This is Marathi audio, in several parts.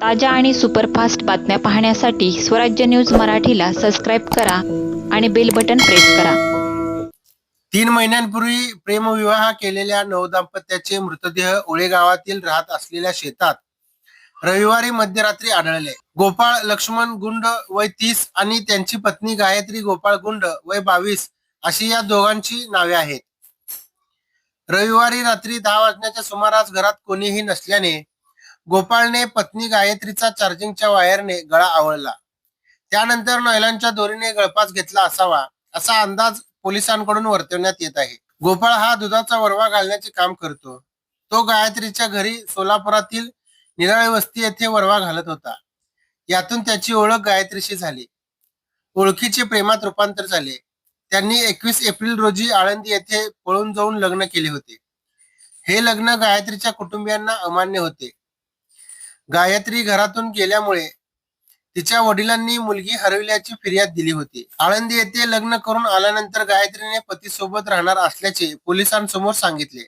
ताज्या आणि सुपरफास्ट बातम्या पाहण्यासाठी स्वराज्य न्यूज मराठीला सबस्क्राईब करा आणि बेल बटन प्रेस करा. तीन महिन्यांपूर्वी प्रेमविवाह केलेल्या नवदाम्पत्याचे मृतदेह ओळे गावातील राहत असलेल्या शेतात रविवारी मध्यरात्री आढळले. गोपाळ लक्ष्मण गुंड वय तीस आणि त्यांची पत्नी गायत्री गोपाळ गुंड वय बावीस अशी या दोघांची नावे आहेत. रविवारी रात्री दहा वाजण्याच्या सुमारास घरात कोणीही नसल्याने गोपाळने पत्नी गायत्रीचा चार्जिंगच्या वायरने गळा आवळला. त्यानंतर नैलांच्या दोरीने गळपास घेतला असावा असा अंदाज पोलिसांकडून वर्तवण्यात येत आहे. गोपाळ हा दुधाचा वरवा घालण्याचे काम करतो. तो गायत्रीच्या घरी सोलापुरातील निराळे वस्ती येथे वरवा घालत होता. यातून त्याची ओळख गायत्रीशी झाली. ओळखीचे प्रेमात रूपांतर झाले. त्यांनी एकवीस एप्रिल रोजी आळंदी येथे पळून जाऊन लग्न केले होते. हे लग्न गायत्रीच्या कुटुंबियांना अमान्य होते. गायत्री घरातून गेल्यामुळे तिच्या वडिलांनी मुलगी हरविल्याची फिर्याद दिली होती. आळंदी येथे लग्न करून आल्यानंतर गायत्रीने पतीसोबत राहणार असल्याचे पोलिसांसमोर सांगितले.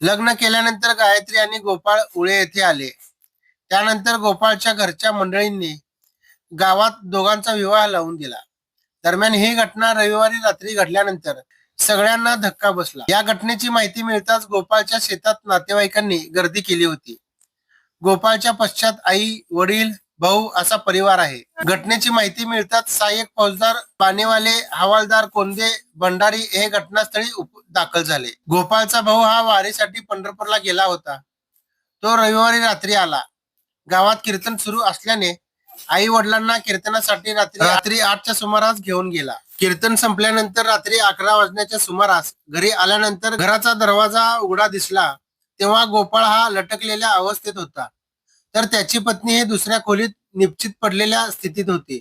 लग्न केल्यानंतर गायत्री आणि गोपाळ उळे येथे आले. त्यानंतर गोपाळच्या घरच्या मंडळींनी गावात दोघांचा विवाह लावून दिला. दरम्यान ही घटना रविवारी रात्री घडल्यानंतर सगळ्यांना धक्का बसला. या घटनेची माहिती मिळताच गोपाळच्या शेतात नातेवाईकांनी गर्दी केली होती. गोपाळच्या पश्चात आई वडील भाऊ असा परिवार आहे. घटनेची माहिती मिळताच सहाय्यक फौजदार पाणेवाले हवालदार कोंदे भंडारी हे घटनास्थळी दाखल झाले. गोपाळचा भाऊ हा वारीसाठी पंढरपूरला गेला होता. तो रविवारी रात्री आला. गावात कीर्तन सुरू असल्याने आई वडिलांना कीर्तनासाठी रात्री रात्री आठच्या सुमारास घेऊन गेला. कीर्तन संपल्यानंतर रात्री अकरा वाजण्याच्या सुमारास घरी आल्यानंतर घराचा दरवाजा उघडा दिसला. तेव्हा गोपाळ हा लटकलेल्या अवस्थेत होता. तर त्याची पत्नी हे दुसऱ्या खोलीत निश्चित पडलेल्या स्थितीत होती.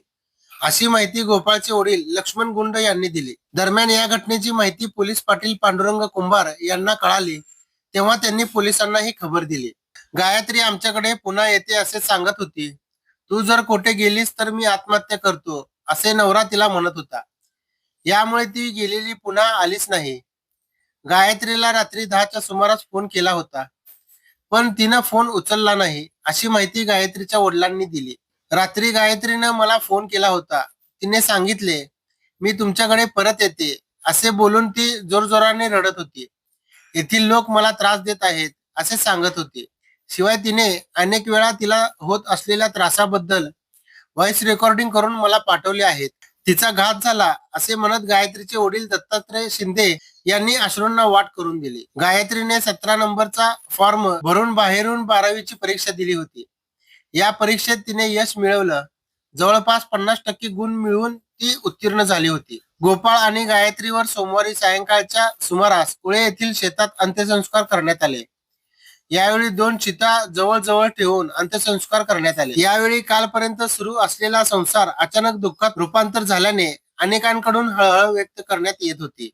अशी माहिती गोपाळचे वडील लक्ष्मण गुंड यांनी दिली. दरम्यान या घटनेची माहिती पोलीस पाटील पांडुरंग कुंभार यांना कळाली. तेव्हा त्यांनी पोलिसांना ही खबर दिली. गायत्री आमच्याकडे पुन्हा येते असे सांगत होती. तू जर कोठे गेलीस तर मी आत्महत्या करतो असे नवरा तिला म्हणत होता. यामुळे ती गेलेली पुन्हा आलीच नाही. गायत्रीला रात्री दहाच्या सुमारास फोन केला होता. पण तिनं फोन उचलला नाही अशी माहिती गायत्रीच्या वडिलांनी दिली. रात्री गायत्रीनं मला फोन केला होता. तिने सांगितले मी तुमच्याकडे परत येते. असे बोलून ती जोरजोराने रडत होती. येथील लोक मला त्रास देत आहेत असे सांगत होते. शिवाय तिने अनेक वेळा तिला होत असलेल्या त्रासाबद्दल व्हॉइस रेकॉर्डिंग करून मला पाठवले आहेत. तिचा घात झाला असे म्हणत गायत्रीचे वडील दत्तात्रय शिंदे यांनी अश्रूंना वाट करून दिली. गायत्रीने सतरा नंबरचा फॉर्म भरून बाहेरून बारावीची परीक्षा दिली होती. या परीक्षेत तिने यश मिळवलं. जवळपास पन्नास टक्के गुण मिळवून ती उत्तीर्ण झाली होती. गोपाळ आणि गायत्रीवर सोमवारी सायंकाळच्या सुमारास कुळे येथील शेतात अंत्यसंस्कार करण्यात आले. यावेळी दोन चिता जवळ ठेवून अंत्यसंस्कार करण्यात आले. यावेळी कालपर्यंत सुरू असलेला संसार अचानक दुःखात रूपांतर झाल्याने अनेकांकडून हळहळ व्यक्त करण्यात येत होती.